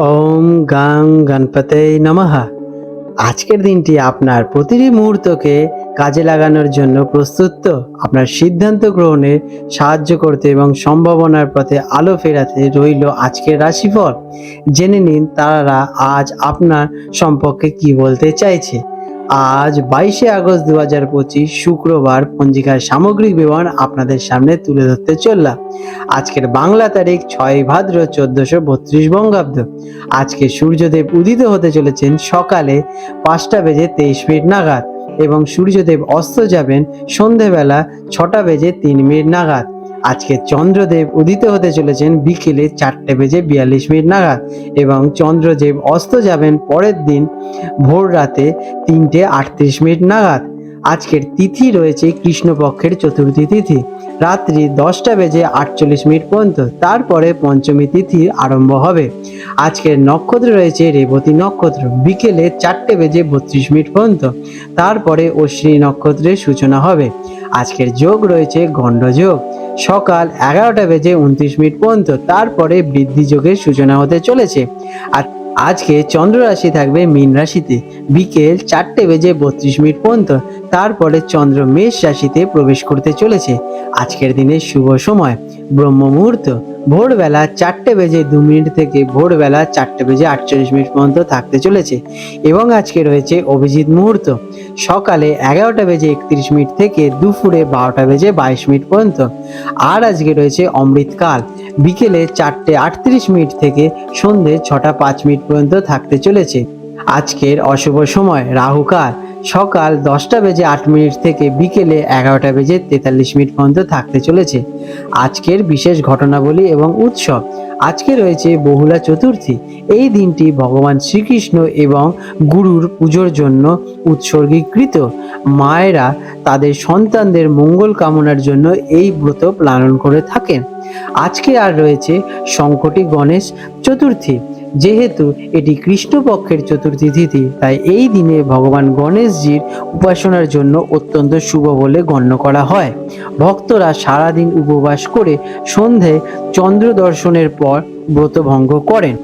ওম গাং গণপতে নমঃ। আজকের দিনটি আপনার প্রতিটি মুহূর্তকে কাজে লাগানোর জন্য প্রস্তুত আপনার সিদ্ধান্ত গ্রহণে সাহায্য করতে এবং সম্ভাবনার পথে আলো ফেরাতে রইল আজকের রাশিফল। জেনে নিন তারা আজ আপনার সম্পর্কে কি বলতে চাইছে। আজ বাইশে আগস্ট দু হাজার পঁচিশ শুক্রবার পঞ্জিকার সামগ্রিক বিবরণ আপনাদের সামনে তুলে ধরতে চললাম। আজকের বাংলা তারিখ ছয় ভাদ্র চোদ্দশো বত্রিশ বঙ্গাব্দ। আজকে সূর্যদেব উদিত হতে চলেছেন সকালে পাঁচটা বেজে তেইশ মিনিট নাগাদ এবং সূর্যদেব অস্ত যাবেন সন্ধেবেলা ছটা বেজে তিন মিনিট নাগাদ। আজকে চন্দ্রদেব উদিত হতে চলেছেন বিকেলে চারটে বেজে বিয়াল্লিশ মিনিট নাগাদ এবং চন্দ্রদেব অস্ত যাবেন পরের দিন ভোর রাতে তিনটে আটত্রিশ মিনিট নাগাদ। আজকের তিথি রয়েছে কৃষ্ণপক্ষের চতুর্থী তিথি। রাত্রি দশটা বেজে আটচল্লিশ মিনিট পর্যন্ত। তারপরে পঞ্চমী তিথি আরম্ভ হবে। আজকের নক্ষত্র রয়েছে রেবতী নক্ষত্র। বিকেলে চারটে বেজে বত্রিশ মিনিট পর্যন্ত। তারপরে অশ্বিনী নক্ষত্রের সূচনা হবে। আজকের যোগ রয়েছে গণ্ডযোগ। সকাল এগারোটা বেজে উনত্রিশ মিনিট পর্যন্ত। তারপরে বৃদ্ধি যোগের সূচনা হতে চলেছে। আর আজকে চন্দ্র রাশি থাকবে মীন রাশিতে। বিকেল চারটে বেজে বত্রিশ মিনিট পর্যন্ত। তারপরে চন্দ্র মেষ রাশিতে প্রবেশ করতে চলেছে। আজকের দিনের শুভ সময়। ব্রহ্ম মুহূর্ত ভোরবেলা চারটে বেজে দু মিনিট থেকে ভোরবেলা চারটে বেজে আটচল্লিশ মিনিট পর্যন্ত থাকতে চলেছে এবং আজকে রয়েছে অভিজিৎ মুহূর্ত। সকালে এগারোটা বেজে একত্রিশ মিনিট থেকে দুপুরে বারোটা বেজে বাইশ মিনিট পর্যন্ত। আর আজকে রয়েছে অমৃতকাল। বিকেলে চারটে আটত্রিশ মিনিট থেকে সন্ধে ছটা পাঁচ মিনিট পর্যন্ত থাকতে চলেছে। আজকের অশুভ সময়, রাহুকাল। সকাল দশটা বেজে আট মিনিট থেকে বিকেলে এগারোটা বেজে তেতাল্লিশ মিনিট পর্যন্ত থাকতে চলেছে। আজকের বিশেষ ঘটনাবলী এবং উৎসব। আজকে রয়েছে বহুলা চতুর্থী। এই দিনটি ভগবান শ্রীকৃষ্ণ এবং গুরুর পুজোর জন্য উৎসর্গীকৃত। মায়েরা তাদের সন্তানদের মঙ্গল কামনার জন্য এই ব্রত পালন করে থাকেন। আজকে আর রয়েছে সংকটি গণেশ চতুর্থী। যেহেতু এটি কৃষ্ণপক্ষের চতুর্থী তিথি, তাই এই দিনে ভগবান গণেশজির উপাসনার জন্য অত্যন্ত শুভ বলে গণ্য করা হয়। ভক্তরা সারাদিন উপবাস করে সন্ধে চন্দ্র দর্শনের পর ব্রতভঙ্গ করেন।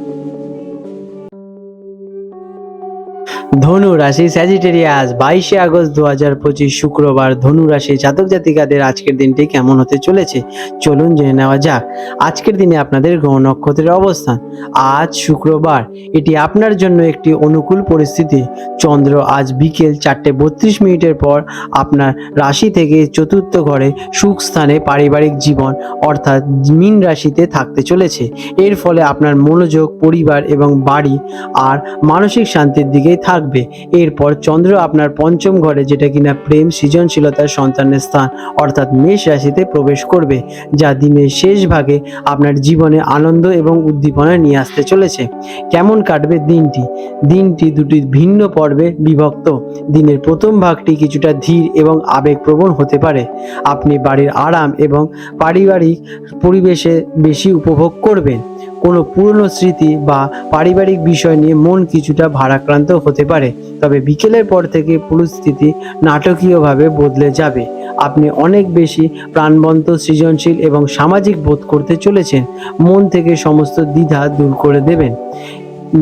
ধনু রাশি স্যাজিটেরিয়াস বাইশে আগস্ট দু হাজার পঁচিশ শুক্রবার ধনু রাশি জাতক জাতিকাদের আজকের দিনটি কেমন হতে চলেছে? চলুন জেনে নেওয়া যাক। আজকের দিনে আপনাদের গ্রহ নক্ষত্রের অবস্থান। আজ শুক্রবার। এটি আপনার জন্য একটি অনুকূল পরিস্থিতি। চন্দ্র আজ বিকেল চারটে বত্রিশ মিনিটের পর আপনার রাশি থেকে চতুর্থ ঘরে সুখ স্থানে পারিবারিক জীবন অর্থাৎ মীন রাশিতে থাকতে চলেছে। এর ফলে আপনার মনোযোগ, পরিবার এবং বাড়ি আর মানসিক শান্তির দিকেই থাকবে এরপর চন্দ্র আপনার পঞ্চম ঘরে, যেটা কিনা প্রেম সৃজনশীলতার সন্তানের স্থান, অর্থাৎ মেষ রাশিতে প্রবেশ করবে, যা দিনের শেষ ভাগে আপনার জীবনে আনন্দ এবং উদ্দীপনা নিয়ে আসতে চলেছে। কেমন কাটবে দিনটি? দিনটি দুটি ভিন্ন পর্বে বিভক্ত। দিনের প্রথম ভাগটি কিছুটা ধীর এবং আবেগপ্রবণ হতে পারে। আপনি বাড়ির আরাম এবং পারিবারিক পরিবেশে বেশি উপভোগ করবেন। কোনো পুরনো স্মৃতি বা পারিবারিক বিষয় নিয়ে মন কিছুটা ভারাক্রান্ত হতে পারে। তবে বিকেলের পর থেকে পরিস্থিতি নাটকীয়ভাবে বদলে যাবে। আপনি অনেক বেশি প্রাণবন্ত, সৃজনশীল এবং সামাজিক বোধ করতে চলেছেন। মন থেকে সমস্ত দ্বিধা দূর করে দেবেন।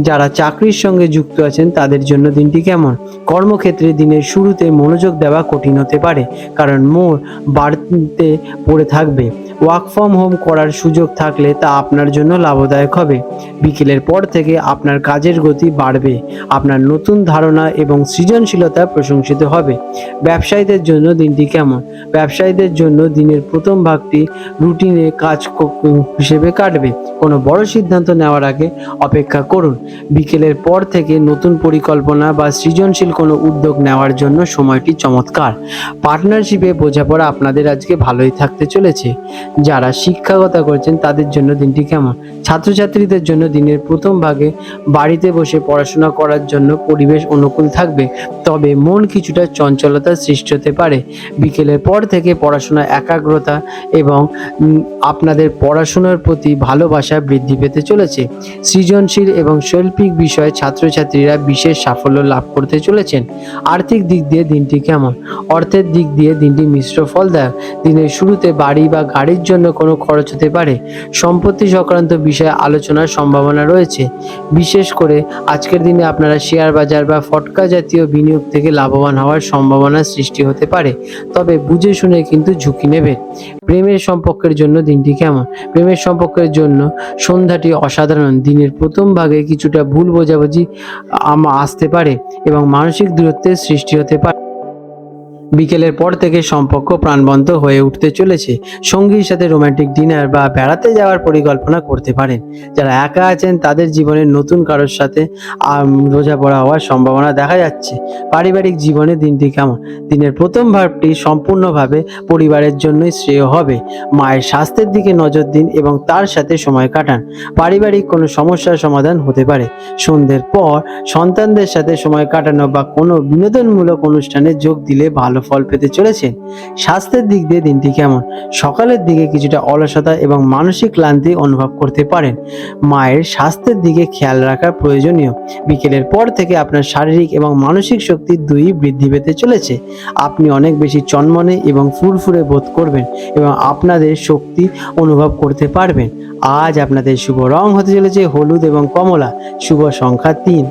যারা চাকরির সঙ্গে যুক্ত আছেন, তাদের জন্য দিনটি কেমন? কর্মক্ষেত্রে দিনের শুরুতে মনোযোগ দেওয়া কঠিন হতে পারে, কারণ মোর বাড়তে পড়ে থাকবে। ওয়ার্ক ফ্রম হোম করার সুযোগ থাকলে তা আপনার জন্য লাভদায়ক হবে। বিকেলের পর থেকে আপনার কাজের গতি বাড়বে, আপনার নতুন ধারণা এবং সৃজনশীলতা প্রশংসিত হবে। ব্যবসায়ীদের জন্য দিনটি কেমন? ব্যবসায়ীদের জন্য দিনের প্রথম ভাগটি রুটিনে কাজ হিসেবে কাটবে। কোনো বড় সিদ্ধান্ত নেওয়ার আগে অপেক্ষা করুন। বিকেলের পর থেকে নতুন পরিকল্পনা বা সৃজনশীল কোনো উদ্যোগ নেওয়ার জন্য সময়টি চমৎকার। পার্টনারশিপে বোঝাপড়া আপনাদের আজকে ভালোই থাকতে চলেছে। যারা শিক্ষাগতা করছেন, তাদের জন্য দিনটি কেমন? ছাত্রছাত্রীদের জন্য দিনের প্রথম ভাগে বাড়িতে বসে পড়াশোনা করার জন্য পরিবেশ অনুকূল থাকবে, তবে মন কিছুটা চঞ্চলতা সৃষ্টি হতে পারে। বিকেলের পর থেকে পড়াশোনা একাগ্রতা এবং আপনাদের পড়াশোনার প্রতি ভালোবাসা বৃদ্ধি পেতে চলেছে। সৃজনশীল এবং শৈল্পিক বিষয়ে ছাত্রছাত্রীরা বিশেষ সাফল্য লাভ করতে চলেছেন। আর্থিক দিক দিয়ে দিনটি কেমন? অর্থের দিক দিয়ে দিনটি মিশ্র ফল দেয় দিনের শুরুতে বাড়ি বা গাড়ি বাড়ির জন্য কোনো খরচ হতে পারে। সম্পত্তি সংক্রান্ত বিষয়ে আলোচনার সম্ভাবনা রয়েছে। বিশেষ করে আজকের দিনে আপনারা শেয়ার বাজার বা ফটকা জাতীয় বিনিয়োগ থেকে লাভবান হওয়ার সম্ভাবনা সৃষ্টি হতে পারে। তবে বুঝে শুনে কিন্তু ঝুঁকি নেবে প্রেমের সম্পর্কের জন্য দিনটি কেমন? প্রেমের সম্পর্কের জন্য সন্ধ্যাটি অসাধারণ। দিনের প্রথম ভাগে কিছুটা ভুল বোঝাবুঝি আসতে পারে এবং মানসিক দূরত্বের সৃষ্টি হতে পারে। বিকেলের পর থেকে সম্পর্ক প্রাণবন্ত হয়ে উঠতে চলেছে। সঙ্গীর সাথে রোমান্টিক ডিনার বা বেড়াতে যাওয়ার পরিকল্পনা করতে পারেন। যারা একা আছেন, তাদের জীবনে নতুন কারোর সাথে বোঝাপড়া হওয়ার সম্ভাবনা দেখা যাচ্ছে। পারিবারিক জীবনে দিনটি কেমন? দিনের প্রথম ভাবটি সম্পূর্ণভাবে পরিবারের জন্যই শ্রেয় হবে। মায়ের স্বাস্থ্যের দিকে নজর দিন এবং তার সাথে সময় কাটান। পারিবারিক কোনো সমস্যার সমাধান হতে পারে। সন্ধ্যের পর সন্তানদের সাথে সময় কাটানো বা কোনো বিনোদনমূলক অনুষ্ঠানে যোগ দিলে ভালো ফল পেতে চলেছেন? স্বাস্থ্যের দিক দিয়ে দিনটি কেমন? সকালের দিকে কিছুটা অলসতা এবং মানসিক ক্লান্তি অনুভব করতে পারেন। মায়ের স্বাস্থ্যের দিকে খেয়াল রাখা প্রয়োজনীয়। বিকেলের পর থেকে আপনার শারীরিক এবং মানসিক শক্তি দুই বৃদ্ধি পেতে চলেছে। আপনি অনেক বেশি চনমনে এবং ফুরফুরে বোধ করবেন এবং আপনাদের শক্তি অনুভব করতে পারবেন। আজ আপনাদের শুভ রং হতে চলেছে হলুদ এবং কমলা। শুভ সংখ্যা তিন।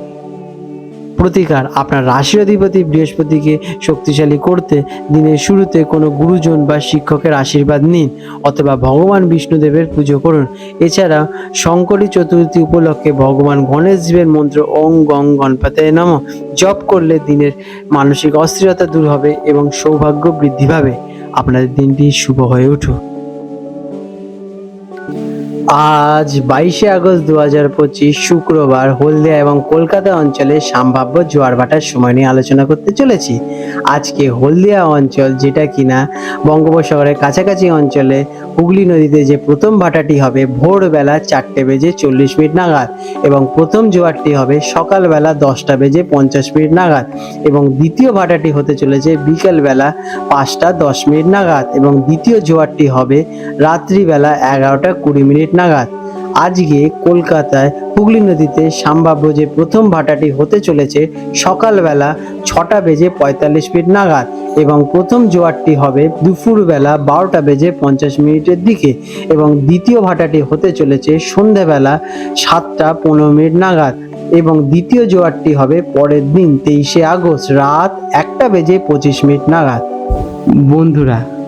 প্রতিকার। আপনার রাশি অধিপতি বৃহস্পতিকে শক্তিশালী করতে দিনের শুরুতে কোনো গুরুজন বা শিক্ষকের আশীর্বাদ নিন অথবা ভগবান বিষ্ণুদেবের পুজো করুন। এছাড়া শঙ্করী চতুর্থী উপলক্ষে ভগবান গণেশ দেবের মন্ত্র ওং গং গণপতে নম। জপ করলে দিনের মানসিক অস্থিরতা দূর হবে এবং সৌভাগ্য বৃদ্ধি পাবে। আপনাদের দিনটি শুভ হয়ে উঠুক। আজ বাইশে আগস্ট দু হাজার পঁচিশ শুক্রবার হলদিয়া এবং কলকাতা অঞ্চলে সম্ভাব্য জোয়ার ভাটার সময় নিয়ে আলোচনা করতে চলেছি। আজকে হলদিয়া অঞ্চল যেটা কিনা বঙ্গোপসাগরের কাছাকাছি অঞ্চলে হুগলি নদীতে যে প্রথম ভাটাটি হবে ভোরবেলা চারটে বেজে চল্লিশ মিনিট নাগাদ এবং প্রথম জোয়ারটি হবে সকালবেলা দশটা বেজে পঞ্চাশ মিনিট নাগাদ এবং দ্বিতীয় ভাটাটি হতে চলেছে বিকেলবেলা পাঁচটা দশ মিনিট নাগাদ এবং দ্বিতীয় জোয়ারটি হবে রাত্রিবেলা এগারোটা কুড়ি মিনিট নাগাদ। আজকে কলকাতায় হুগলি নদীতে সম্ভাব্য যে প্রথম ভাটাটি হতে চলেছে সকালবেলা ছটা বেজে পঁয়তাল্লিশ মিনিট নাগাদ এবং প্রথম জোয়ারটি হবে দুপুরবেলা বারোটা বেজে পঞ্চাশ মিনিটের দিকে এবং দ্বিতীয় ভাটাটি হতে চলেছে সন্ধেবেলা সাতটা পনেরো মিনিট নাগাদ এবং দ্বিতীয় জোয়ারটি হবে পরের দিন তেইশে আগস্ট রাত একটা বেজে পঁচিশ মিনিট নাগাদ। বন্ধুরা